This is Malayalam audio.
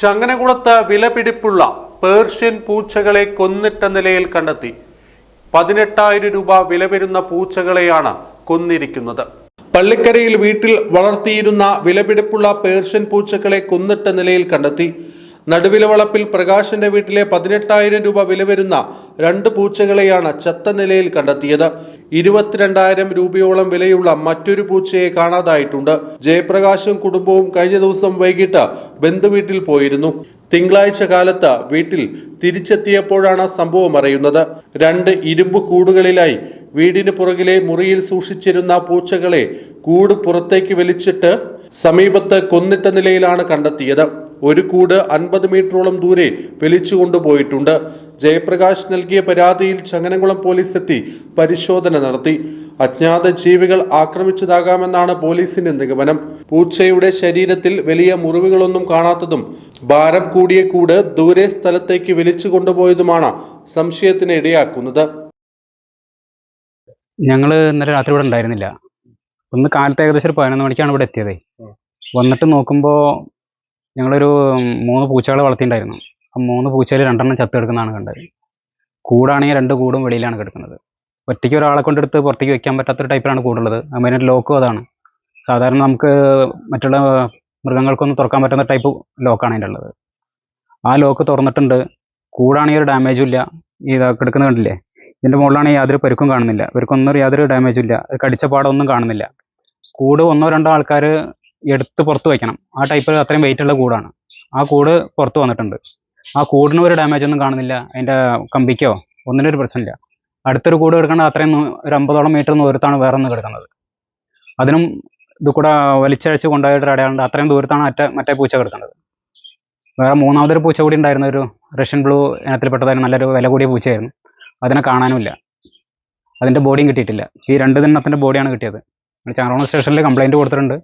ചങ്ങനകുളത്ത് വിലപിടിപ്പുള്ള പേർഷ്യൻ പൂച്ചകളെ കൊന്നിട്ട നിലയിൽ കണ്ടെത്തി. പതിനെട്ടായിരം രൂപ വില വരുന്ന പൂച്ചകളെയാണ് കൊന്നിരിക്കുന്നത്. പള്ളിക്കരയിൽ വീട്ടിൽ വളർത്തിയിരുന്ന വിലപിടിപ്പുള്ള പേർഷ്യൻ പൂച്ചകളെ കൊന്നിട്ട നിലയിൽ കണ്ടെത്തി. നടുവില വളപ്പിൽ പ്രകാശന്റെ വീട്ടിലെ പതിനെട്ടായിരം രൂപ വില വരുന്ന രണ്ട് പൂച്ചകളെയാണ് ചത്ത നിലയിൽ കണ്ടെത്തിയത്. ഇരുപത്തിരണ്ടായിരം രൂപയോളം വിലയുള്ള മറ്റൊരു പൂച്ചയെ കാണാതായിട്ടുണ്ട്. ജയപ്രകാശും കുടുംബവും കഴിഞ്ഞ ദിവസം വൈകിട്ട് ബന്ധുവീട്ടിൽ പോയിരുന്നു. തിങ്കളാഴ്ച കാലത്ത് വീട്ടിൽ തിരിച്ചെത്തിയപ്പോഴാണ് സംഭവം അറിയുന്നത്. രണ്ട് ഇരുമ്പ് കൂടുകളിലായി വീടിന് പുറകിലെ മുറിയിൽ സൂക്ഷിച്ചിരുന്ന പൂച്ചകളെ കൂട് പുറത്തേക്ക് വലിച്ചിട്ട് സമീപത്ത് കൊന്നിട്ട നിലയിലാണ് കണ്ടെത്തിയത്. ഒരു കൂട് അൻപത് മീറ്ററോളം ദൂരെ വലിച്ചു കൊണ്ടുപോയിട്ടുണ്ട്. ജയപ്രകാശ് നൽകിയ പരാതിയിൽ ചങ്ങനകുളം പോലീസ് എത്തി പരിശോധന നടത്തി. അജ്ഞാത ജീവികൾ ആക്രമിച്ചതാകാമെന്നാണ് പോലീസിന്റെ നിഗമനം. പൂച്ചയുടെ ശരീരത്തിൽ വലിയ മുറിവുകളൊന്നും കാണാത്തതും ഭാരം കൂടിയ കൂട് ദൂരെ സ്ഥലത്തേക്ക് വലിച്ചു കൊണ്ടുപോയതുമാണ് സംശയത്തിന് ഇടയാക്കുന്നത്. ഞങ്ങൾ ഇന്നലെ രാത്രി ഇവിടെ ഉണ്ടായിരുന്നില്ല. ഒന്ന് കാലത്ത് ഏകദേശം ഒരു പതിനൊന്ന് മണിക്കാണ് ഇവിടെ എത്തിയത്. വന്നിട്ട് നോക്കുമ്പോൾ ഞങ്ങളൊരു മൂന്ന് പൂച്ചകളെ വളർത്തിയിട്ടുണ്ടായിരുന്നു. ആ മൂന്ന് പൂച്ചയിൽ രണ്ടെണ്ണം ചത്ത് കിടക്കുന്നതാണ് കണ്ടത്. കൂടാണെങ്കിൽ രണ്ട് കൂടും വെളിയിലാണ് കിടക്കുന്നത്. ഒറ്റയ്ക്ക് ഒരാളെ കൊണ്ടെടുത്ത് പുറത്തേക്ക് വെക്കാൻ പറ്റാത്തൊരു ടൈപ്പിലാണ് കൂടുള്ളത്. അതിന് ലോക്കും അതാണ്. സാധാരണ നമുക്ക് മറ്റുള്ള മൃഗങ്ങൾക്കൊന്നും തുറക്കാൻ പറ്റുന്ന ടൈപ്പ് ലോക്കാണ് അതിന്റെ ഉള്ളത്. ആ ലോക്ക് തുറന്നിട്ടുണ്ട്. കൂടാണെങ്കിൽ ഒരു ഡാമേജും ഇല്ല. ഈ കിടക്കുന്നത് കണ്ടില്ലേ? ഇതിന്റെ മുകളിലാണെങ്കിൽ യാതൊരു പരുക്കും കാണുന്നില്ല. ഇവർക്കൊന്നും യാതൊരു ഡാമേജും ഇല്ല. കടിച്ച പാടൊന്നും കാണുന്നില്ല. കൂട് ഒന്നോ രണ്ടോ ആൾക്കാർ എടുത്ത് പുറത്ത് വയ്ക്കണം ആ ടൈപ്പ് അത്രയും വെയിറ്റ് ഉള്ള കൂടാണ്. ആ കൂട് പുറത്ത് വന്നിട്ടുണ്ട്. ആ കൂടിന് ഒരു ഡാമേജ് ഒന്നും കാണുന്നില്ല. അതിന്റെ കമ്പിക്കോ ഒന്നിനും ഒരു പ്രശ്നമില്ല. അടുത്തൊരു കൂട് കിടക്കേണ്ട അത്രയും ഒരു അമ്പതോളം മീറ്റർ ദൂരത്താണ് വേറെ ഒന്ന് കിടക്കുന്നത്. അതിനും ഇത് കൂടെ വലിച്ചഴച്ച് കൊണ്ടുപോയിട്ട് അടയാളുണ്ട് അത്രയും ദൂരത്താണ് മറ്റേ മറ്റേ പൂച്ച കിടക്കുന്നത്. വേറെ മൂന്നാമതൊരു പൂച്ച കൂടി ഉണ്ടായിരുന്ന. ഒരു റഷ്യൻ ബ്ലൂ ഇനത്തിൽപ്പെട്ടതായിരുന്നു. നല്ലൊരു വില കൂടിയ പൂച്ചയായിരുന്നു. അതിനെ കാണാനുമില്ല. അതിന്റെ ബോഡിയും കിട്ടിയിട്ടില്ല. ഈ രണ്ട് ദിനത്തിന്റെ ബോഡിയാണ് കിട്ടിയത്. ചാറോണ സ്റ്റേഷനിൽ കംപ്ലൈന്റ് കൊടുത്തിട്ടുണ്ട്.